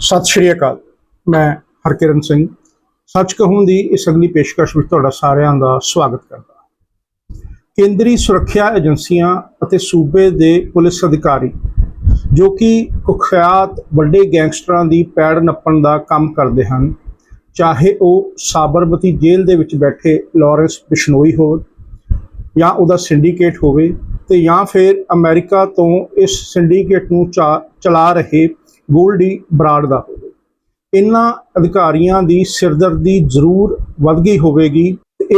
ਸਤਿ ਸ਼੍ਰੀ ਅਕਾਲ। ਮੈਂ ਹਰਕਿਰਨ ਸਿੰਘ। ਸੱਚ ਕਹੂੰ ਦੀ ਇਸ ਅਗਲੀ ਪੇਸ਼ਕਸ਼ ਵਿੱਚ ਤੁਹਾਡਾ ਸਾਰਿਆਂ ਦਾ ਸਵਾਗਤ ਕਰਦਾ ਕੇਂਦਰੀ ਸੁਰੱਖਿਆ ਏਜੰਸੀਆਂ ਅਤੇ ਸੂਬੇ ਦੇ ਪੁਲਿਸ ਅਧਿਕਾਰੀ, ਜੋ ਕਿ ਕੁਖਿਆਤ ਵੱਡੇ ਗੈਂਗਸਟਰਾਂ ਦੀ ਪੈੜ ਨੱਪਣ ਦਾ ਕੰਮ ਕਰਦੇ ਹਨ, ਚਾਹੇ ਉਹ ਸਾਬਰਮਤੀ ਜੇਲ੍ਹ ਦੇ ਵਿੱਚ ਬੈਠੇ ਲਾਰੈਂਸ ਬਿਸ਼ਨੋਈ ਹੋਣ ਜਾਂ ਉਹਦਾ ਸਿੰਡੀਕੇਟ ਹੋਵੇ ਤੇ ਜਾਂ ਫਿਰ ਅਮਰੀਕਾ ਤੋਂ ਇਸ ਸਿੰਡੀਕੇਟ ਨੂੰ ਚਾ- ਚਲਾ ਰਹੇ ਗੋਲਡੀ ਬਰਾੜ ਦਾ। ਹੋਵੇ ਇਹਨਾਂ ਅਧਿਕਾਰੀਆਂ ਦੀ ਸਿਰਦਰਦੀ ਜ਼ਰੂਰ ਵੱਧ ਗਈ ਹੋਵੇਗੀ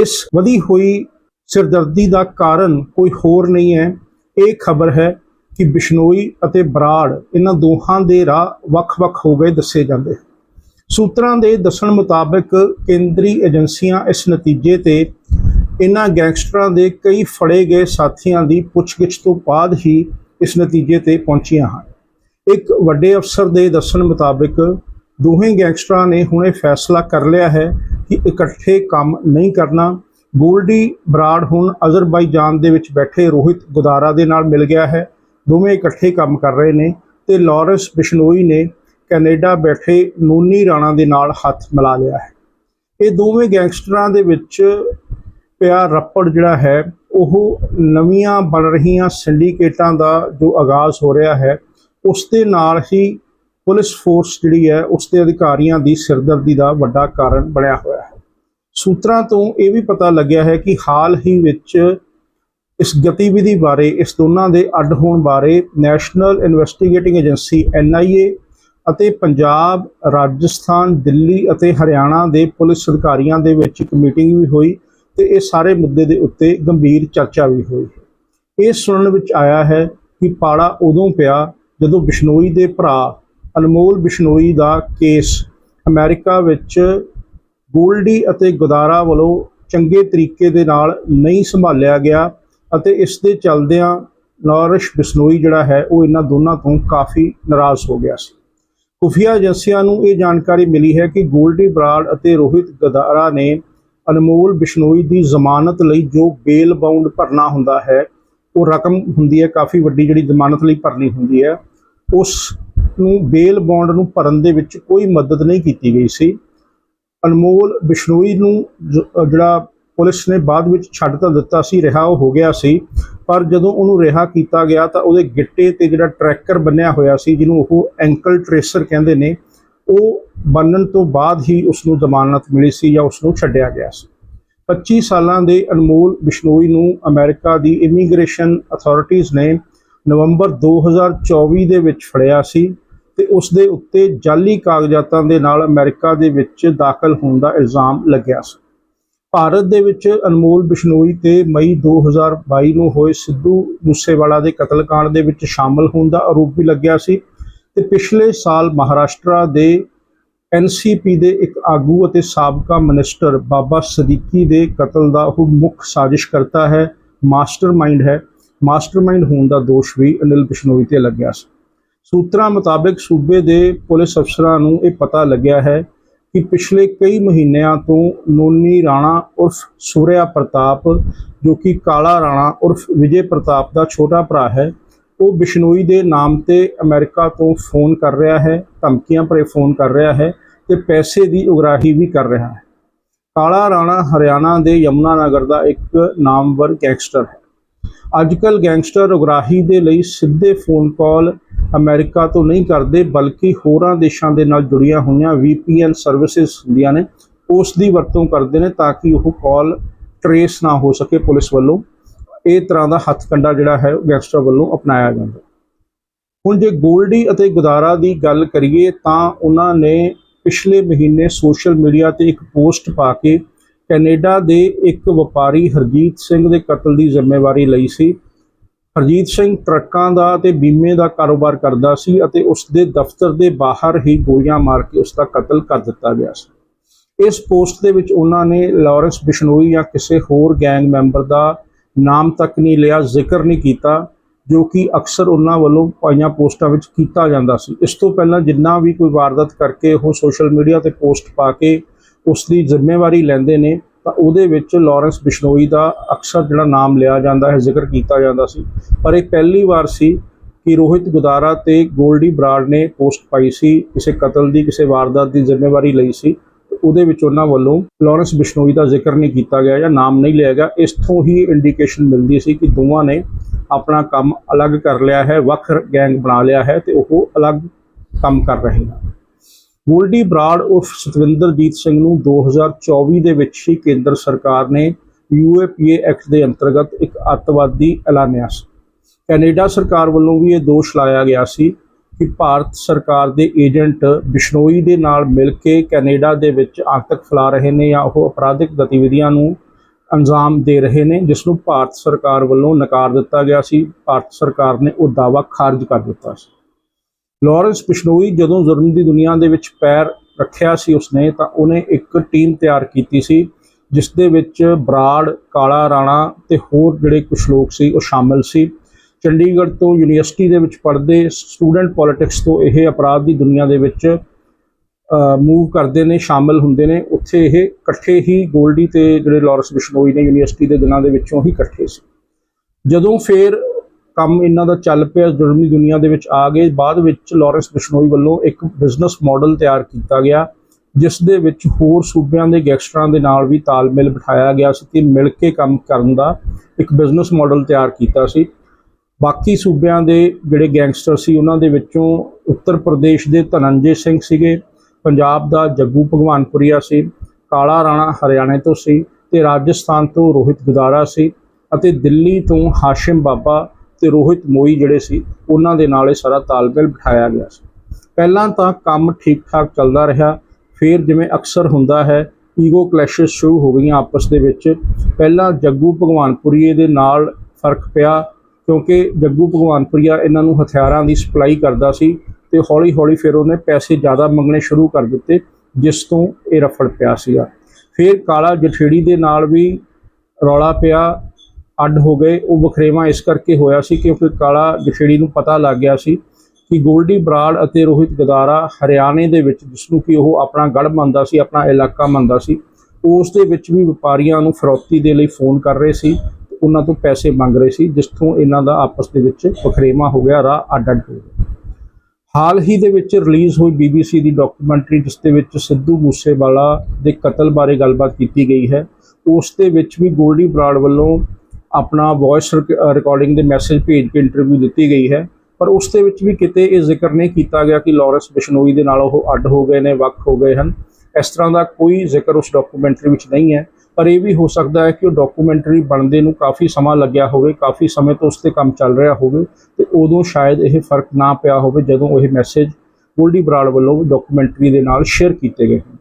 ਇਸ ਵਧੀ ਹੋਈ ਸਿਰਦਰਦੀ ਦਾ ਕਾਰਨ ਕੋਈ ਹੋਰ ਨਹੀਂ ਹੈ। ਇਹ ਖਬਰ ਹੈ ਕਿ ਬਿਸ਼ਨੋਈ ਅਤੇ ਬਰਾੜ ਇਹਨਾਂ ਦੋਹਾਂ ਦੇ ਰਾਹ ਵੱਖ-ਵੱਖ ਹੋ ਗਏ ਦੱਸੇ ਜਾਂਦੇ ਹਨ। ਸੂਤਰਾਂ ਦੇ ਦੱਸਣ ਮੁਤਾਬਕ ਕੇਂਦਰੀ ਏਜੰਸੀਆਂ ਇਸ ਨਤੀਜੇ ਤੇ ਇਹਨਾਂ ਗੈਂਗਸਟਰਾਂ ਦੇ ਕਈ ਫੜੇ ਗਏ ਸਾਥੀਆਂ ਦੀ ਪੁੱਛਗਿੱਛ ਤੋਂ ਬਾਅਦ ਹੀ ਇਸ ਨਤੀਜੇ ਤੇ ਪਹੁੰਚੀਆਂ ਹਨ। ਇੱਕ ਵੱਡੇ ਅਫਸਰ ਦੇ ਦੱਸਣ ਮੁਤਾਬਕ ਦੋਵੇਂ ਗੈਂਗਸਟਰਾਂ ਨੇ ਹੁਣੇ ਫੈਸਲਾ ਕਰ ਲਿਆ ਹੈ ਕਿ ਇਕੱਠੇ ਕੰਮ ਨਹੀਂ ਕਰਨਾ। ਗੋਲਡੀ ਬਰਾੜ ਹੁਣ ਅਜ਼ਰਬਾਈਜਾਨ ਦੇ ਵਿੱਚ ਬੈਠੇ ਰੋਹਿਤ ਗੁਦਾਰਾ ਦੇ ਨਾਲ ਮਿਲ ਗਿਆ ਹੈ। ਦੋਵੇਂ ਇਕੱਠੇ ਕੰਮ ਕਰ ਰਹੇ ਨੇ ਤੇ ਲਾਰੈਂਸ ਬਿਸ਼ਨੋਈ ਨੇ ਕੈਨੇਡਾ ਬੈਠੇ ਨੂਨੀ ਰਾਣਾ ਦੇ ਨਾਲ ਹੱਥ ਮਿਲਾ ਲਿਆ ਹੈ। ਇਹ ਦੋਵੇਂ ਗੈਂਗਸਟਰਾਂ ਦੇ ਵਿੱਚ ਪਿਆ ਰੱਪੜ ਜਿਹੜਾ ਹੈ, ਉਹ ਨਵੀਆਂ ਬਣ ਰਹੀਆਂ ਸਿੰਡੀਕੇਟਾਂ ਦਾ ਜੋ ਆਗਾਜ਼ ਹੋ ਰਿਹਾ ਹੈ ਉਸ ਦੇ ਨਾਲ ਹੀ ਪੁਲਿਸ ਫੋਰਸ ਜਿਹੜੀ ਹੈ ਉਸ ਦੇ ਅਧਿਕਾਰੀਆਂ ਦੀ ਸਿਰਦਰਦੀ ਦਾ ਵੱਡਾ ਕਾਰਨ ਬਣਿਆ ਹੋਇਆ ਹੈ। ਸੂਤਰਾਂ ਤੋਂ ਇਹ ਵੀ ਪਤਾ ਲੱਗਿਆ ਹੈ ਕਿ ਹਾਲ ਹੀ ਵਿੱਚ ਇਸ ਗਤੀਵਿਧੀ ਬਾਰੇ, ਇਸ ਦੋਨਾਂ ਦੇ ਅੱਡ ਹੋਣ ਬਾਰੇ ਨੈਸ਼ਨਲ ਇਨਵੈਸਟੀਗੇਟਿੰਗ ਏਜੰਸੀ ਐਨਆਈਏ ਅਤੇ ਪੰਜਾਬ, ਰਾਜਸਥਾਨ, ਦਿੱਲੀ ਅਤੇ ਹਰਿਆਣਾ ਦੇ ਪੁਲਿਸ ਅਧਿਕਾਰੀਆਂ ਦੇ ਵਿੱਚ ਇੱਕ ਮੀਟਿੰਗ ਵੀ ਹੋਈ ਤੇ ਇਹ ਸਾਰੇ ਮੁੱਦੇ ਦੇ ਉੱਤੇ ਗੰਭੀਰ ਚਰਚਾ ਵੀ ਹੋਈ ਇਹ ਸੁਣਨ ਵਿੱਚ ਆਇਆ ਹੈ ਕਿ ਪਾੜਾ ਉਦੋਂ ਪਿਆ ਜਦੋਂ ਬਿਸ਼ਨੋਈ ਦੇ ਭਰਾ ਅਨਮੋਲ ਬਿਸ਼ਨੋਈ ਦਾ ਕੇਸ ਅਮਰੀਕਾ ਵਿੱਚ ਗੋਲਡੀ ਅਤੇ ਗੁਦਾਰਾ ਵੱਲੋਂ ਚੰਗੇ ਤਰੀਕੇ ਦੇ ਨਾਲ ਨਹੀਂ ਸੰਭਾਲਿਆ ਗਿਆ ਅਤੇ ਇਸ ਦੇ ਚੱਲਦਿਆਂ ਲਾਰੈਂਸ ਬਿਸ਼ਨੋਈ ਜਿਹੜਾ ਹੈ ਉਹ ਇਹਨਾਂ ਦੋਨਾਂ ਤੋਂ ਕਾਫੀ ਨਾਰਾਜ਼ ਹੋ ਗਿਆ ਸੀ। ਖੁਫੀਆ ਏਜੰਸੀਆਂ ਨੂੰ ਇਹ ਜਾਣਕਾਰੀ ਮਿਲੀ ਹੈ ਕਿ ਗੋਲਡੀ ਬਰਾੜ ਅਤੇ ਰੋਹਿਤ ਗਦਾਰਾ ਨੇ ਅਨਮੋਲ ਬਿਸ਼ਨੋਈ ਦੀ ਜ਼ਮਾਨਤ ਲਈ ਜੋ ਬੇਲ ਬਾਉਂਡ ਭਰਨਾ ਹੁੰਦਾ ਹੈ, ਉਹ ਰਕਮ ਹੁੰਦੀ ਹੈ, ਕਾਫੀ ਵੱਡੀ ਜਿਹੜੀ ਜ਼ਮਾਨਤ ਲਈ ਭਰਨੀ ਹੁੰਦੀ ਹੈ। ਉਸ ਨੂੰ ਬੇਲ ਬਾਉਂਡ ਨੂੰ ਭਰਨ ਦੇ ਵਿੱਚ ਕੋਈ ਮਦਦ ਨਹੀਂ ਕੀਤੀ ਗਈ ਸੀ। ਅਨਮੋਲ ਬਿਸ਼ਨੋਈ ਨੂੰ ਜਿਹੜਾ ਪੁਲਿਸ ਨੇ ਬਾਅਦ ਵਿੱਚ ਛੱਡ ਤਾਂ ਦਿੱਤਾ ਸੀ, ਰਿਹਾ ਉਹ ਹੋ ਗਿਆ ਸੀ। ਪਰ ਜਦੋਂ ਉਹਨੂੰ ਰਿਹਾ ਕੀਤਾ ਗਿਆ ਤਾਂ ਉਹਦੇ ਗਿੱਟੇ ਤੇ ਜਿਹੜਾ ਟਰੈਕਰ ਬੰਨਿਆ ਹੋਇਆ ਸੀ, ਜਿਹਨੂੰ ਉਹ ਐਂਕਲ ਟ੍ਰੇਸਰ ਕਹਿੰਦੇ ਨੇ, ਉਹ ਬੰਨਣ ਤੋਂ ਬਾਅਦ ਹੀ ਉਸ ਨੂੰ ਜ਼ਮਾਨਤ ਮਿਲੀ ਸੀ ਜਾਂ ਉਸ ਨੂੰ ਛੱਡਿਆ ਗਿਆ ਸੀ। 25 ਸਾਲਾਂ ਦੇ ਅਨਮੋਲ ਬਿਸ਼ਨੋਈ ਨੂੰ ਅਮਰੀਕਾ ਦੀ ਇਮੀਗ੍ਰੇਸ਼ਨ ਅਥਾਰਟੀਜ਼ ਨੇ ਨਵੰਬਰ 2024 ਦੇ ਵਿੱਚ ਫੜਿਆ ਸੀ ਤੇ ਉਸ ਦੇ ਉੱਤੇ ਜਾਲੀ ਕਾਗਜ਼ਾਤਾਂ ਦੇ ਨਾਲ ਅਮਰੀਕਾ ਦੇ ਵਿੱਚ ਦਾਖਲ ਹੋਣ ਦਾ ਇਲਜ਼ਾਮ ਲੱਗਿਆ ਸੀ। ਭਾਰਤ ਦੇ ਵਿੱਚ ਅਨਮੋਲ ਬਿਸ਼ਨੋਈ ਤੇ ਮਈ 2022 ਨੂੰ ਹੋਏ ਸਿੱਧੂ ਮੂਸੇਵਾਲਾ ਦੇ ਕਤਲकांड ਦੇ ਵਿੱਚ ਸ਼ਾਮਲ ਹੋਣ ਦਾ ਆਰੋਪ ਵੀ ਲੱਗਿਆ ਸੀ ਤੇ ਪਿਛਲੇ ਸਾਲ ਮਹਾਰਾਸ਼ਟਰ ਦੇ ਐਨਸੀਪੀ ਦੇ ਇੱਕ ਆਗੂ ਅਤੇ ਸਾਬਕਾ ਮਿਨਿਸਟਰ ਬਾਬਾ ਸਦੀਕੀ ਦੇ ਕਤਲ ਦਾ ਉਹ ਮੁੱਖ ਸਾਜ਼ਿਸ਼ ਕਰਤਾ ਹੈ, ਮਾਸਟਰਮਾਈਂਡ ਹੈ। ਮਾਸਟਰਮਾਈਂਡ ਹੋਣ ਦਾ ਦੋਸ਼ ਵੀ ਅਨਿਲ ਬਿਸ਼ਨੋਈ ਤੇ ਲੱਗਿਆ ਸੀ। ਸੂਤਰਾਂ ਮੁਤਾਬਕ ਸੂਬੇ ਦੇ ਪੁਲਿਸ ਅਫਸਰਾਂ ਨੂੰ ਇਹ ਪਤਾ ਲੱਗਿਆ ਹੈ ਕਿ ਪਿਛਲੇ ਕਈ ਮਹੀਨਿਆਂ ਤੋਂ ਨੋਨੀ ਰਾਣਾ ਉਰਫ ਸੂਰਿਆ ਪ੍ਰਤਾਪ, ਜੋ ਕਿ ਕਾਲਾ ਰਾਣਾ ਉਰਫ ਵਿਜੇ ਪ੍ਰਤਾਪ ਦਾ ਛੋਟਾ ਭਰਾ ਹੈ, ਉਹ ਬਿਸ਼ਨੋਈ ਦੇ ਨਾਮ ਤੇ ਅਮਰੀਕਾ ਤੋਂ ਫੋਨ ਕਰ ਰਿਹਾ ਹੈ, ਧਮਕੀਆਂ ਭਰੇ ਫੋਨ ਕਰ ਰਿਹਾ ਹੈ ਤੇ ਪੈਸੇ ਦੀ ਉਗਰਾਹੀ ਵੀ ਕਰ ਰਿਹਾ ਹੈ। ਕਾਲਾ ਰਾਣਾ ਹਰਿਆਣਾ ਦੇ ਯਮੁਨਾ ਨਗਰ ਦਾ ਇੱਕ ਨਾਮਵਰ ਗੈਂਗਸਟਰ ਹੈ। ਅੱਜਕੱਲ ਗੈਂਗਸਟਰ ਉਗਰਾਹੀ ਦੇ ਲਈ ਸਿੱਧੇ ਫੋਨ ਕਾਲ ਅਮਰੀਕਾ ਤੋਂ ਨਹੀਂ ਕਰਦੇ, ਬਲਕਿ ਹੋਰਾਂ ਦੇਸ਼ਾਂ ਦੇ ਨਾਲ ਜੁੜੀਆਂ ਹੋਈਆਂ VPN ਸਰਵਿਸਿਜ਼ ਹੁੰਦੀਆਂ ਨੇ, ਉਸ ਦੀ ਵਰਤੋਂ ਕਰਦੇ ਨੇ ਤਾਂ ਕਿ ਉਹ ਕਾਲ ਟਰੇਸ ਨਾ ਹੋ ਸਕੇ ਪੁਲਿਸ ਵੱਲੋਂ। ਇਹ ਤਰ੍ਹਾਂ ਦਾ ਹੱਥ ਕੰਡਾ ਜਿਹੜਾ ਹੈ ਗੈਂਗਸਟਰ ਵੱਲੋਂ ਅਪਣਾਇਆ ਜਾਂਦਾ ਹੁਣ ਜੇ ਗੋਲਡੀ ਅਤੇ ਗੁਦਾਰਾ ਦੀ ਗੱਲ ਕਰੀਏ ਤਾਂ ਉਹਨਾਂ ਨੇ ਪਿਛਲੇ ਮਹੀਨੇ ਸੋਸ਼ਲ ਮੀਡੀਆ ਤੇ ਇੱਕ ਪੋਸਟ ਪਾ ਕੇ ਕੈਨੇਡਾ ਦੇ ਇੱਕ ਵਪਾਰੀ ਹਰਜੀਤ ਸਿੰਘ ਦੇ ਕਤਲ ਦੀ ਜ਼ਿੰਮੇਵਾਰੀ ਲਈ ਸੀ। ਹਰਜੀਤ ਸਿੰਘ ਟਰੱਕਾਂ ਦਾ ਤੇ ਬੀਮੇ ਦਾ ਕਾਰੋਬਾਰ ਕਰਦਾ ਸੀ ਅਤੇ ਉਸ ਦੇ ਦਫ਼ਤਰ ਦੇ ਬਾਹਰ ਹੀ ਗੋਲੀਆਂ ਮਾਰ ਕੇ ਉਸ ਦਾ ਕਤਲ ਕਰ ਦਿੱਤਾ ਗਿਆ ਸੀ। ਇਸ ਪੋਸਟ ਦੇ ਵਿੱਚ ਉਹਨਾਂ ਨੇ ਲਾਰੈਂਸ ਬਿਸ਼ਨੋਈ ਜਾਂ ਕਿਸੇ ਹੋਰ ਗੈਂਗ ਮੈਂਬਰ ਦਾ ਨਾਮ ਤੱਕ ਨਹੀਂ ਲਿਆ, ਜ਼ਿਕਰ ਨਹੀਂ ਕੀਤਾ, ਜੋ ਕਿ ਅਕਸਰ ਉਹਨਾਂ ਵੱਲੋਂ ਪਾਈਆਂ ਪੋਸਟਾਂ ਵਿੱਚ ਕੀਤਾ ਜਾਂਦਾ ਸੀ। ਇਸ ਤੋਂ ਪਹਿਲਾਂ ਜਿੰਨਾ ਵੀ ਕੋਈ ਵਾਰਦਾਤ ਕਰਕੇ ਉਹ ਸੋਸ਼ਲ ਮੀਡੀਆ ਤੇ ਪੋਸਟ ਪਾ ਕੇ ਉਸ ਦੀ ਜ਼ਿੰਮੇਵਾਰੀ ਲੈਂਦੇ ਨੇ, ਤਾਂ ਉਹਦੇ ਵਿੱਚ ਲਾਰੈਂਸ ਬਿਸ਼ਨੋਈ ਦਾ ਅਕਸਰ ਜਿਹੜਾ ਨਾਮ ਲਿਆ ਜਾਂਦਾ ਹੈ, ਜ਼ਿਕਰ ਕੀਤਾ ਜਾਂਦਾ ਸੀ। ਪਰ ਇਹ ਪਹਿਲੀ ਵਾਰ ਸੀ ਕਿ ਰੋਹਿਤ ਗੁਦਾਰਾ ਤੇ ਗੋਲਡੀ ਬਰਾੜ ਨੇ ਪੋਸਟ ਪਾਈ ਸੀ, ਕਿਸੇ ਕਤਲ ਦੀ, ਕਿਸੇ ਵਾਰਦਾਤ ਦੀ ਜ਼ਿੰਮੇਵਾਰੀ ਲਈ ਸੀ। ਉਹਦੇ ਵਿੱਚ ਉਹਨਾਂ ਵੱਲੋਂ ਲਾਰੈਂਸ ਬਿਸ਼ਨੋਈ ਦਾ ਜ਼ਿਕਰ ਨਹੀਂ ਕੀਤਾ ਗਿਆ ਜਾਂ ਨਾਮ ਨਹੀਂ ਲਿਆ ਗਿਆ। ਇਸ ਤੋਂ ਹੀ ਇੰਡੀਕੇਸ਼ਨ ਮਿਲਦੀ ਸੀ ਕਿ ਦੋਵਾਂ ਨੇ ਆਪਣਾ ਕੰਮ ਅਲੱਗ ਕਰ ਲਿਆ ਹੈ, ਵੱਖ ਗੈਂਗ ਬਣਾ ਲਿਆ ਹੈ ਤੇ ਉਹ ਅਲੱਗ ਕੰਮ ਕਰ ਰਹੇ ਹਨ ਗੋਲਡੀ ਬਰਾੜ ਉਰਫ ਸਤਵਿੰਦਰਜੀਤ ਸਿੰਘ ਨੂੰ 2024 ਦੇ ਵਿੱਚ ਹੀ ਕੇਂਦਰ ਸਰਕਾਰ ਨੇ ਯੂਏਪੀਏ ਐਕਟ ਦੇ ਅੰਤਰਗਤ ਇੱਕ ਅੱਤਵਾਦੀ ਐਲਾਨਿਆ ਸੀ। ਕੈਨੇਡਾ ਸਰਕਾਰ ਵੱਲੋਂ ਵੀ ਇਹ ਦੋਸ਼ ਲਾਇਆ ਗਿਆ ਸੀ ਕਿ ਭਾਰਤ ਸਰਕਾਰ ਦੇ ਏਜੰਟ ਬਿਸ਼ਨੋਈ ਦੇ ਨਾਲ ਮਿਲ ਕੇ ਕੈਨੇਡਾ ਦੇ ਵਿੱਚ ਆਤੰਕ ਫੈਲਾ ਰਹੇ ਨੇ ਜਾਂ ਉਹ ਅਪਰਾਧਿਕ ਗਤੀਵਿਧੀਆਂ ਨੂੰ ਅੰਜਾਮ ਦੇ ਰਹੇ ਨੇ, ਜਿਸ ਨੂੰ ਭਾਰਤ ਸਰਕਾਰ ਵੱਲੋਂ ਨਕਾਰ ਦਿੱਤਾ ਗਿਆ ਸੀ। ਭਾਰਤ ਸਰਕਾਰ ਨੇ ਉਹ ਦਾਅਵਾ ਖਾਰਜ ਕਰ ਦਿੱਤਾ ਸੀ। ਲਾਰੈਂਸ ਬਿਸ਼ਨੋਈ ਜਦੋਂ ਜ਼ੁਲਮ ਦੀ ਦੁਨੀਆ ਦੇ ਵਿੱਚ ਪੈਰ ਰੱਖਿਆ ਸੀ ਉਸਨੇ, ਤਾਂ ਉਹਨੇ ਇੱਕ ਟੀਮ ਤਿਆਰ ਕੀਤੀ ਸੀ, ਜਿਸ ਦੇ ਵਿੱਚ ਬਰਾੜ, ਕਾਲਾ ਰਾਣਾ ਤੇ ਹੋਰ ਜਿਹੜੇ ਕੁਝ ਲੋਕ ਸੀ, ਉਹ ਸ਼ਾਮਿਲ ਸੀ। ਚੰਡੀਗੜ੍ਹ ਤੋਂ ਯੂਨੀਵਰਸਿਟੀ ਦੇ ਵਿੱਚ ਪੜ੍ਹਦੇ ਸਟੂਡੈਂਟ ਪੋਲਿਟਿਕਸ ਤੋਂ ਇਹ ਅਪਰਾਧ ਦੀ ਦੁਨੀਆ ਦੇ ਵਿੱਚ ਮੂਵ ਕਰਦੇ ਨੇ, ਸ਼ਾਮਿਲ ਹੁੰਦੇ ਨੇ। ਉੱਥੇ ਇਹ ਇਕੱਠੇ ਹੀ ਗੋਲਡੀ ਤੇ ਜਿਹੜੇ ਲਾਰੈਂਸ ਬਿਸ਼ਨੋਈ ਨੇ ਯੂਨੀਵਰਸਿਟੀ ਦੇ ਦਿਨਾਂ ਦੇ ਵਿੱਚੋਂ ਹੀ ਇਕੱਠੇ ਸੀ। ਜਦੋਂ ਫਿਰ ਕੰਮ ਇਹਨਾਂ ਦਾ ਚੱਲ ਪਿਆ ਜ਼ੁਲਮੀ ਦੁਨੀਆ ਦੇ ਵਿੱਚ ਆ ਗਏ। ਬਾਅਦ ਵਿੱਚ ਲਾਰੈਂਸ ਬਿਸ਼ਨੋਈ ਵੱਲੋਂ ਇੱਕ ਬਿਜ਼ਨਸ ਮਾਡਲ ਤਿਆਰ ਕੀਤਾ ਗਿਆ, ਜਿਸ ਦੇ ਵਿੱਚ ਹੋਰ ਸੂਬਿਆਂ ਦੇ ਗੈਂਗਸਟਰਾਂ ਦੇ ਨਾਲ ਵੀ ਤਾਲਮੇਲ ਬਿਠਾਇਆ ਗਿਆ ਸੀ ਕਿ ਮਿਲ ਕੇ ਕੰਮ ਕਰਨ ਦਾ ਇੱਕ ਬਿਜ਼ਨਸ ਮਾਡਲ ਤਿਆਰ ਕੀਤਾ ਸੀ। ਬਾਕੀ ਸੂਬਿਆਂ ਦੇ ਜਿਹੜੇ ਗੈਂਗਸਟਰ ਸੀ, ਉਹਨਾਂ ਦੇ ਵਿੱਚੋਂ ਉੱਤਰ ਪ੍ਰਦੇਸ਼ ਦੇ ਧਨੰਜੇ ਸਿੰਘ ਸੀਗੇ, ਪੰਜਾਬ ਦਾ ਜੱਗੂ ਭਗਵਾਨਪੁਰੀਆ ਸੀ, ਕਾਲਾ ਰਾਣਾ ਹਰਿਆਣੇ ਤੋਂ ਸੀ ਤੇ ਰਾਜਸਥਾਨ ਤੋਂ ਰੋਹਿਤ ਗਦਾਰਾ ਸੀ ਅਤੇ ਦਿੱਲੀ ਤੋਂ ਹਾਸ਼ਿਮ ਬਾਬਾ ਤੇ ਰੋਹਿਤ ਮੋਈ ਜਿਹੜੇ ਸੀ, ਉਹਨਾਂ ਦੇ ਨਾਲ ਇਹ ਸਾਰਾ ਤਾਲਮੇਲ ਬਿਠਾਇਆ ਗਿਆ ਸੀ। ਪਹਿਲਾਂ ਤਾਂ ਕੰਮ ਠੀਕ ਠਾਕ ਚੱਲਦਾ ਰਿਹਾ, ਫਿਰ ਜਿਵੇਂ ਅਕਸਰ ਹੁੰਦਾ ਹੈ ਈਗੋ ਕਲੈਸ਼ਸ ਸ਼ੁਰੂ ਹੋ ਗਈਆਂ ਆਪਸ ਦੇ ਵਿੱਚ। ਪਹਿਲਾਂ ਜੱਗੂ ਭਗਵਾਨਪੁਰੀਏ ਦੇ ਨਾਲ ਫ਼ਰਕ ਪਿਆ, ਕਿਉਂਕਿ ਜੱਗੂ ਭਗਵਾਨਪੁਰੀਆ ਇਹਨਾਂ ਨੂੰ ਹਥਿਆਰਾਂ ਦੀ ਸਪਲਾਈ ਕਰਦਾ ਸੀ ਤੇ ਹੌਲੀ ਹੌਲੀ ਫਿਰ ਉਹਨੇ ਪੈਸੇ ਜ਼ਿਆਦਾ ਮੰਗਣੇ ਸ਼ੁਰੂ ਕਰ ਦਿੱਤੇ, ਜਿਸ ਤੋਂ ਇਹ ਰਫੜ ਪਿਆ ਸੀਗਾ। ਫਿਰ ਕਾਲਾ ਜਠੇੜੀ ਦੇ ਨਾਲ ਵੀ ਰੌਲਾ ਪਿਆ ਅੱਡ ਹੋ ਗਏ। ਉਹ ਵਖਰੇਵਾ ਇਸ ਕਰਕੇ ਹੋਇਆ ਸੀ ਕਿਉਂਕਿ ਕਾਲਾ ਜਠੇੜੀ ਨੂੰ ਪਤਾ ਲੱਗ ਗਿਆ ਸੀ ਕਿ ਗੋਲਡੀ ਬਰਾੜ ਅਤੇ ਰੋਹਿਤ ਗਦਾਰਾ ਹਰਿਆਣੇ ਦੇ ਵਿੱਚ, ਜਿਸ ਨੂੰ ਕਿ ਉਹ ਆਪਣਾ ਗੜ ਮੰਨਦਾ ਸੀ, ਆਪਣਾ ਇਲਾਕਾ ਮੰਨਦਾ ਸੀ, ਉਸ ਦੇ ਵਿੱਚ ਵੀ ਵਪਾਰੀਆਂ ਨੂੰ ਫਰੋਤੀ ਦੇ ਲਈ ਫੋਨ ਕਰ ਰਹੇ ਸੀ ਉਹਨਾਂ ਤੋਂ ਪੈਸੇ ਮੰਗ ਰਹੇ ਸੀ, ਜਿਸ ਤੋਂ ਇਹਨਾਂ ਦਾ ਆਪਸ ਦੇ ਵਿੱਚ ਵਖਰੇਵਾ ਹੋ ਗਿਆ, ਰਾਹ ਅੱਡ ਅੱਡ ਹੋ ਗਏ ਹਾਲ ਹੀ ਦੇ ਵਿੱਚ ਰਿਲੀਜ਼ ਹੋਈ BBC ਦੀ ਡਾਕੂਮੈਂਟਰੀ, ਜਿਸ ਦੇ ਵਿੱਚ ਸਿੱਧੂ ਮੂਸੇਵਾਲਾ ਦੇ ਕਤਲ ਬਾਰੇ ਗੱਲਬਾਤ ਕੀਤੀ ਗਈ ਹੈ, ਉਸ ਦੇ ਵਿੱਚ ਵੀ ਗੋਲਡੀ ਬਰਾੜ ਵੱਲੋਂ ਆਪਣਾ ਵੌਇਸ ਰਿਕਾਰਡਿੰਗ ਦੇ ਮੈਸੇਜ ਭੇਜ ਕੇ ਇੰਟਰਵਿਊ ਦਿੱਤੀ ਗਈ ਹੈ। ਪਰ ਉਸ ਦੇ ਵਿੱਚ ਵੀ ਕਿਤੇ ਇਹ ਜ਼ਿਕਰ ਨਹੀਂ ਕੀਤਾ ਗਿਆ ਕਿ ਲਾਰੈਂਸ ਬਿਸ਼ਨੋਈ ਦੇ ਨਾਲ ਉਹ ਅੱਡ ਹੋ ਗਏ ਨੇ, ਵੱਖ ਹੋ ਗਏ ਹਨ। ਇਸ ਤਰ੍ਹਾਂ ਦਾ ਕੋਈ ਜ਼ਿਕਰ ਉਸ ਡਾਕੂਮੈਂਟਰੀ ਵਿੱਚ ਨਹੀਂ ਹੈ। ਪਰ ਇਹ ਵੀ ਹੋ ਸਕਦਾ ਹੈ ਕਿ ਉਹ ਡਾਕੂਮੈਂਟਰੀ ਬਣਦੇ ਨੂੰ ਕਾਫੀ ਸਮਾਂ ਲੱਗਿਆ ਹੋਵੇ, ਕਾਫੀ ਸਮੇਂ ਤੋਂ ਉਸ ਤੇ ਕੰਮ ਚੱਲ ਰਿਹਾ ਹੋਵੇ ਤੇ ਉਦੋਂ ਸ਼ਾਇਦ ਇਹ ਫ਼ਰਕ ਨਾ ਪਿਆ ਹੋਵੇ ਜਦੋਂ ਇਹ ਮੈਸੇਜ ਗੋਲਡੀ ਬਰਾੜ ਵੱਲੋਂ ਡਾਕੂਮੈਂਟਰੀ ਦੇ ਨਾਲ ਸ਼ੇਅਰ ਕੀਤੇ ਗਏ ਹਨ।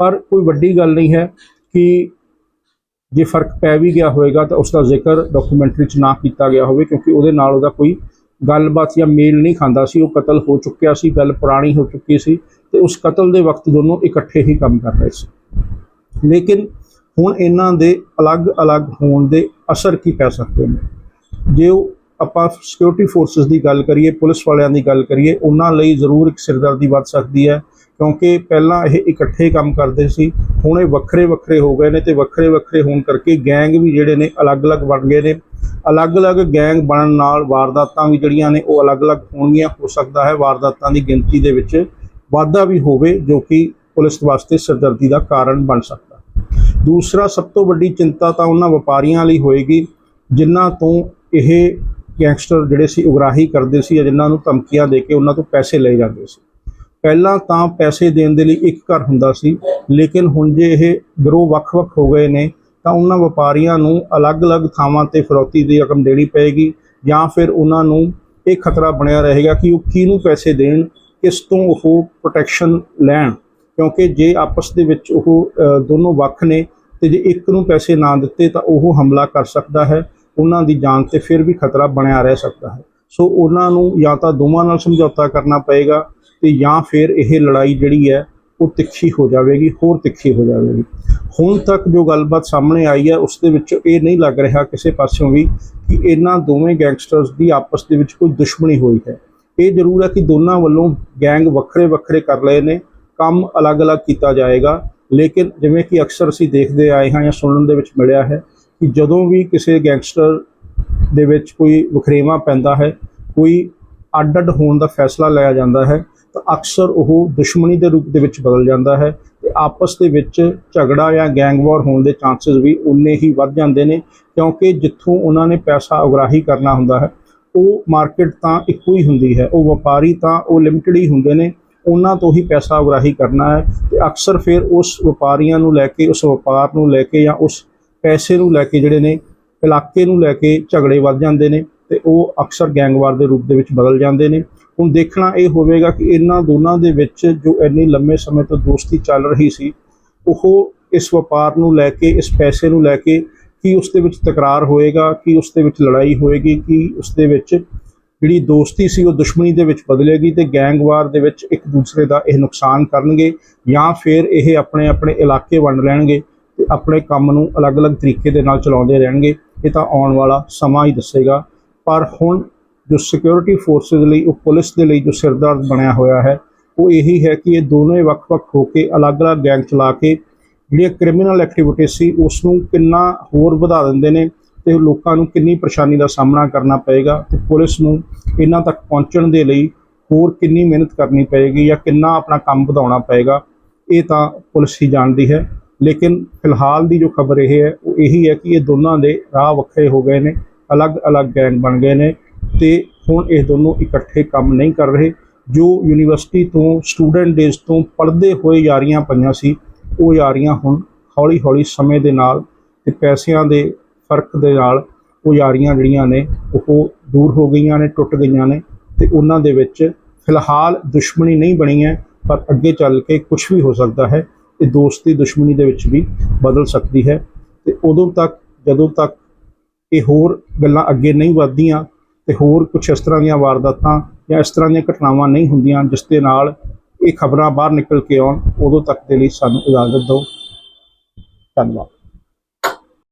ਪਰ ਕੋਈ ਵੱਡੀ ਗੱਲ ਨਹੀਂ ਹੈ ਕਿ ਜੇ ਫ਼ਰਕ ਪੈ ਵੀ ਗਿਆ ਹੋਵੇਗਾ ਤਾਂ ਉਸ ਦਾ ਜ਼ਿਕਰ ਡਾਕੂਮੈਂਟਰੀ 'ਚ ਨਾ ਕੀਤਾ ਗਿਆ ਹੋਵੇ ਕਿਉਂਕਿ ਉਹਦੇ ਨਾਲ ਉਹਦਾ ਕੋਈ ਗੱਲਬਾਤ ਜਾਂ ਮੇਲ ਨਹੀਂ ਖਾਂਦਾ ਸੀ। ਉਹ ਕਤਲ ਹੋ ਚੁੱਕਿਆ ਸੀ, ਗੱਲ ਪੁਰਾਣੀ ਹੋ ਚੁੱਕੀ ਸੀ ਤੇ ਉਸ ਕਤਲ ਦੇ ਵਕਤ ਦੋਨੋਂ ਇਕੱਠੇ ਹੀ ਕੰਮ ਕਰ ਰਹੇ ਸੀ। ਲੇਕਿਨ ਹੁਣ ਇਹਨਾਂ ਦੇ ਅਲੱਗ-ਅਲੱਗ ਹੋਣ ਦੇ ਅਸਰ ਕੀ ਪੈ ਸਕਦੇ ਨੇ? ਜੇ ਉਹ ਆਪਾਂ ਸਿਕਿਉਰਿਟੀ ਫੋਰਸਸ ਦੀ ਗੱਲ ਕਰੀਏ, ਪੁਲਿਸ ਵਾਲਿਆਂ ਦੀ ਗੱਲ ਕਰੀਏ, ਉਹਨਾਂ ਲਈ ਜ਼ਰੂਰ ਇੱਕ ਸਿਰਦਰਦੀ ਵੱਧ ਸਕਦੀ ਹੈ ਕਿਉਂਕਿ ਪਹਿਲਾਂ ਇਹ ਇਕੱਠੇ ਕੰਮ ਕਰਦੇ ਸੀ। ਹੁਣ ਇਹ ਵੱਖਰੇ ਵੱਖਰੇ ਹੋ ਗਏ ਨੇ ਤੇ ਵੱਖਰੇ ਵੱਖਰੇ ਹੋਣ ਕਰਕੇ ਗੈਂਗ ਵੀ ਜਿਹੜੇ ਨੇ ਅਲੱਗ-ਅਲੱਗ ਬਣ ਗਏ ਨੇ। ਅਲੱਗ-ਅਲੱਗ ਗੈਂਗ ਬਣਨ ਨਾਲ ਵਾਰਦਾਤਾਂ ਵੀ ਜਿਹੜੀਆਂ ਨੇ ਉਹ ਅਲੱਗ-ਅਲੱਗ ਹੋਣਗੀਆਂ, ਹੋ ਸਕਦਾ ਹੈ ਵਾਰਦਾਤਾਂ ਦੀ ਗਿਣਤੀ ਦੇ ਵਿੱਚ ਵਾਧਾ ਵੀ ਹੋਵੇ ਜੋ ਕਿ ਪੁਲਿਸ ਵਾਸਤੇ ਸਰਦਰਦੀ ਦਾ ਕਾਰਨ ਬਣ ਸਕਦਾ। ਦੂਸਰਾ ਸਭ ਤੋਂ ਵੱਡੀ ਚਿੰਤਾ ਤਾਂ ਉਹਨਾਂ ਵਪਾਰੀਆਂ ਲਈ ਹੋਏਗੀ, ਜਿਨ੍ਹਾਂ ਤੋਂ ਇਹ ਗੈਂਗਸਟਰ ਜਿਹੜੇ ਸੀ ਉਗਰਾਹੀ ਕਰਦੇ ਸੀ ਜਾਂ ਜਿਨ੍ਹਾਂ ਨੂੰ ਧਮਕੀਆਂ ਦੇ ਕੇ ਉਹਨਾਂ ਤੋਂ ਪੈਸੇ ਲਏ ਜਾਂਦੇ ਸੀ। ਪਹਿਲਾਂ ਤਾਂ ਪੈਸੇ ਦੇਣ ਦੇ ਲਈ ਇੱਕ ਘਰ ਹੁੰਦਾ ਸੀ, ਲੇਕਿਨ ਹੁਣ ਜੇ ਇਹ ਗਰੋਹ ਵੱਖ-ਵੱਖ ਹੋ ਗਏ ਨੇ, ਤਾਂ ਉਹਨਾਂ ਵਪਾਰੀਆਂ ਨੂੰ ਅਲੱਗ-ਅਲੱਗ ਥਾਵਾਂ ਤੇ ਫਰੌਤੀ ਦੀ ਰਕਮ ਦੇਣੀ ਪਏਗੀ, ਜਾਂ ਫਿਰ ਉਹਨਾਂ ਨੂੰ ਇਹ ਖਤਰਾ ਬਣਿਆ ਰਹੇਗਾ ਕਿ ਉਹ ਕਿਹਨੂੰ ਪੈਸੇ ਦੇਣ, ਕਿਸ ਤੋਂ ਉਹ ਪ੍ਰੋਟੈਕਸ਼ਨ ਲੈਣ, ਕਿਉਂਕਿ ਜੇ ਆਪਸ ਦੇ ਵਿੱਚ ਉਹ ਦੋਨੋਂ ਵੱਖ ਨੇ, ਤੇ ਜੇ ਇੱਕ ਨੂੰ ਪੈਸੇ ਨਾ ਦਿੱਤੇ ਤਾਂ ਉਹ ਹਮਲਾ ਕਰ ਸਕਦਾ ਹੈ, ਉਹਨਾਂ ਦੀ ਜਾਨ ਤੇ ਫਿਰ ਵੀ ਖਤਰਾ ਬਣਿਆ ਰਹਿ ਸਕਦਾ ਹੈ। ਸੋ ਉਹਨਾਂ ਨੂੰ ਜਾਂ ਤਾਂ ਦੋਵਾਂ ਨਾਲ ਸਮਝੌਤਾ ਕਰਨਾ ਪਏਗਾ ਤੇ ਜਾਂ ਫਿਰ ਇਹ ਲੜਾਈ ਜਿਹੜੀ ਹੈ ਉਹ ਤਿੱਖੀ ਹੋ ਜਾਵੇਗੀ, ਹੋਰ ਤਿੱਖੀ ਹੋ ਜਾਵੇਗੀ। ਹੁਣ ਤੱਕ ਜੋ ਗੱਲਬਾਤ ਸਾਹਮਣੇ ਆਈ ਹੈ, ਉਸ ਦੇ ਵਿੱਚ ਇਹ ਨਹੀਂ ਲੱਗ ਰਿਹਾ ਕਿਸੇ ਪਾਸਿਓਂ ਵੀ ਕਿ ਇਹਨਾਂ ਦੋਵੇਂ ਗੈਂਗਸਟਰਸ ਦੀ ਆਪਸ ਦੇ ਵਿੱਚ ਕੋਈ ਦੁਸ਼ਮਣੀ ਹੋਈ ਹੈ। ਇਹ ਜ਼ਰੂਰ ਹੈ ਕਿ ਦੋਨਾਂ ਵੱਲੋਂ ਗੈਂਗ ਵੱਖਰੇ ਵੱਖਰੇ ਕਰ ਲਏ ਨੇ, ਕੰਮ ਅਲੱਗ-ਅਲੱਗ ਕੀਤਾ ਜਾਏਗਾ, ਲੇਕਿਨ ਜਿਵੇਂ ਕਿ ਅਕਸਰ ਅਸੀਂ ਦੇਖਦੇ ਆਏ ਹਾਂ ਜਾਂ ਸੁਣਨ ਦੇ ਵਿੱਚ ਮਿਲਿਆ ਹੈ ਕਿ ਜਦੋਂ ਵੀ ਕਿਸੇ ਗੈਂਗਸਟਰ ਦੇ ਵਿੱਚ ਕੋਈ ਵਖਰੇਵਾ ਪੈਂਦਾ ਹੈ, ਕੋਈ ਅੱਡ-ਅੱਡ ਹੋਣ ਦਾ ਫੈਸਲਾ ਲਿਆ ਜਾਂਦਾ ਹੈ, ਤਾਂ ਅਕਸਰ ਉਹ ਦੁਸ਼ਮਣੀ ਦੇ ਰੂਪ ਦੇ ਵਿੱਚ ਬਦਲ ਜਾਂਦਾ ਹੈ ਤੇ ਆਪਸ ਦੇ ਵਿੱਚ ਝਗੜਾ ਜਾਂ ਗੈਂਗਵਾਰ ਹੋਣ ਦੇ ਚਾਂਸਸ ਵੀ ਉਨੇ ਹੀ ਵੱਧ ਜਾਂਦੇ ਨੇ, ਕਿਉਂਕਿ ਜਿੱਥੋਂ ਉਹਨਾਂ ਨੇ ਪੈਸਾ ਉਗਰਾਹੀ ਕਰਨਾ ਹੁੰਦਾ ਹੈ, ਉਹ ਮਾਰਕੀਟ ਤਾਂ ਇੱਕੋ ਹੀ ਹੁੰਦੀ ਹੈ, ਉਹ ਵਪਾਰੀ ਤਾਂ ਉਹ ਲਿਮਟਿਡ ਹੀ ਹੁੰਦੇ ਨੇ, ਉਹਨਾਂ ਤੋਂ ਹੀ ਪੈਸਾ ਉਗਰਾਹੀ ਕਰਨਾ ਹੈ ਤੇ ਅਕਸਰ ਫਿਰ ਉਸ ਵਪਾਰੀਆਂ ਨੂੰ ਲੈ ਕੇ, ਉਸ ਵਪਾਰ ਨੂੰ ਲੈ ਕੇ ਜਾਂ ਉਸ ਪੈਸੇ ਨੂੰ ਲੈ ਕੇ ਜਿਹੜੇ ਨੇ ਇਲਾਕੇ ਨੂੰ ਲੈ ਕੇ ਝਗੜੇ ਵੱਧ ਜਾਂਦੇ ਨੇ ਤੇ ਉਹ ਅਕਸਰ ਗੈਂਗਵਾਰ ਦੇ ਰੂਪ ਦੇ ਵਿੱਚ ਬਦਲ ਜਾਂਦੇ ਨੇ। ਹੁਣ ਦੇਖਣਾ ਇਹ ਹੋਵੇਗਾ ਕਿ ਇਹਨਾਂ ਦੋਨਾਂ ਦੇ ਵਿੱਚ ਜੋ ਇੰਨੀ ਲੰਮੇ ਸਮੇਂ ਤੋਂ ਦੋਸਤੀ ਚੱਲ ਰਹੀ ਸੀ, ਉਹ ਇਸ ਵਪਾਰ ਨੂੰ ਲੈ ਕੇ, ਇਸ ਪੈਸੇ ਨੂੰ ਲੈ ਕੇ ਕੀ ਉਸ ਦੇ ਵਿੱਚ ਤਕਰਾਰ ਹੋਏਗਾ, ਕੀ ਉਸ ਦੇ ਵਿੱਚ ਲੜਾਈ ਹੋਏਗੀ, ਕੀ ਉਸ ਦੇ ਵਿੱਚ ਜਿਹੜੀ ਦੋਸਤੀ ਸੀ ਉਹ ਦੁਸ਼ਮਣੀ ਦੇ ਵਿੱਚ ਬਦਲੇਗੀ ਤੇ ਗੈਂਗਵਾਰ ਦੇ ਵਿੱਚ ਇੱਕ ਦੂਸਰੇ ਦਾ ਇਹ ਨੁਕਸਾਨ ਕਰਨਗੇ ਜਾਂ ਫਿਰ ਇਹ ਆਪਣੇ ਆਪਣੇ ਇਲਾਕੇ ਵੰਡ ਲੈਣਗੇ ਤੇ ਆਪਣੇ ਕੰਮ ਨੂੰ ਅਲੱਗ-ਅਲੱਗ ਤਰੀਕੇ ਦੇ ਨਾਲ ਚਲਾਉਂਦੇ ਰਹਿਣਗੇ। ਇਹ ਤਾਂ ਆਉਣ ਵਾਲਾ ਸਮਾਂ ਹੀ ਦੱਸੇਗਾ। ਪਰ ਹੁਣ ਜੋ ਸਿਕਿਉਰਿਟੀ ਫੋਰਸਸ ਲਈ, ਉਹ ਪੁਲਿਸ ਦੇ ਲਈ ਜੋ ਸਿਰਦਰਦ ਬਣਿਆ ਹੋਇਆ ਹੈ, ਉਹ ਇਹੀ ਹੈ ਕਿ ਇਹ ਦੋਨੋਂ ਹੀ ਵੱਖ-ਵੱਖ ਹੋ ਕੇ ਅਲੱਗ-ਅਲੱਗ ਗੈਂਗ ਚਲਾ ਕੇ ਜਿਹੜੀਆਂ ਕ੍ਰਿਮੀਨਲ ਐਕਟੀਵਿਟੀ ਸੀ ਉਸ ਨੂੰ ਕਿੰਨਾ ਹੋਰ ਵਧਾ ਦਿੰਦੇ ਨੇ ਤੇ ਲੋਕਾਂ ਨੂੰ ਕਿੰਨੀ ਪਰੇਸ਼ਾਨੀ ਦਾ ਸਾਹਮਣਾ ਕਰਨਾ ਪਏਗਾ ਤੇ ਪੁਲਿਸ ਨੂੰ ਇਹਨਾਂ ਤੱਕ ਪਹੁੰਚਣ ਦੇ ਲਈ ਹੋਰ ਕਿੰਨੀ ਮਿਹਨਤ ਕਰਨੀ ਪਏਗੀ ਜਾਂ ਕਿੰਨਾ ਆਪਣਾ ਕੰਮ ਵਧਾਉਣਾ ਪਏਗਾ, ਇਹ ਤਾਂ ਪੁਲਿਸ ਹੀ ਜਾਣਦੀ ਹੈ। ਲੇਕਿਨ ਫਿਲਹਾਲ ਦੀ ਜੋ ਖਬਰ ਇਹ ਹੈ, ਉਹ ਇਹੀ ਹੈ ਕਿ ਇਹ ਦੋਨਾਂ ਦੇ ਰਾਹ ਵੱਖਰੇ ਹੋ ਗਏ ਨੇ, ਅਲੱਗ-ਅਲੱਗ ਗੈਂਗ ਬਣ ਗਏ ਨੇ ਤੇ ਹੁਣ ਇਹ ਦੋਨੋਂ ਇਕੱਠੇ ਕੰਮ ਨਹੀਂ ਕਰ ਰਹੇ। ਜੋ ਯੂਨੀਵਰਸਿਟੀ ਤੋਂ ਸਟੂਡੈਂਟ ਡੇਜ਼ ਤੋਂ ਪੜ੍ਹਦੇ ਹੋਏ ਯਾਰੀਆਂ ਪਈਆਂ ਸੀ, ਉਹ ਯਾਰੀਆਂ ਹੁਣ ਹੌਲੀ-ਹੌਲੀ ਸਮੇਂ ਦੇ ਨਾਲ ਤੇ ਪੈਸਿਆਂ ਦੇ ਫ਼ਰਕ ਦੇ ਨਾਲ ਉਹ ਯਾਰੀਆਂ ਜਿਹੜੀਆਂ ਨੇ, ਉਹ ਦੂਰ ਹੋ ਗਈਆਂ ਨੇ, ਟੁੱਟ ਗਈਆਂ ਨੇ ਤੇ ਉਹਨਾਂ ਦੇ ਵਿੱਚ ਫਿਲਹਾਲ ਦੁਸ਼ਮਣੀ ਨਹੀਂ ਬਣੀ ਹੈ, ਪਰ ਅੱਗੇ ਚੱਲ ਕੇ ਕੁਝ ਵੀ ਹੋ ਸਕਦਾ ਹੈ। ਇਹ ਦੋਸਤੀ ਦੁਸ਼ਮਣੀ ਦੇ ਵਿੱਚ ਵੀ ਬਦਲ ਸਕਦੀ ਹੈ ਤੇ ਉਦੋਂ ਤੱਕ, ਜਦੋਂ ਤੱਕ ਇਹ ਹੋਰ ਗੱਲਾਂ ਅੱਗੇ ਨਹੀਂ ਵਧਦੀਆਂ ਤੇ ਹੋਰ ਕੁਝ ਇਸ ਤਰ੍ਹਾਂ ਦੀਆਂ ਵਾਰਦਾਤਾਂ ਜਾਂ ਇਸ ਤਰ੍ਹਾਂ ਦੀਆਂ ਘਟਨਾਵਾਂ ਨਹੀਂ ਹੁੰਦੀਆਂ ਜਿਸ ਦੇ ਨਾਲ ਇਹ ਖਬਰਾਂ ਬਾਹਰ ਨਿਕਲ ਕੇ ਆਉਣ, ਉਦੋਂ ਤੱਕ ਦੇ ਲਈ ਸਾਨੂੰ ਇਜਾਜ਼ਤ ਦਿਓ। ਧੰਨਵਾਦ।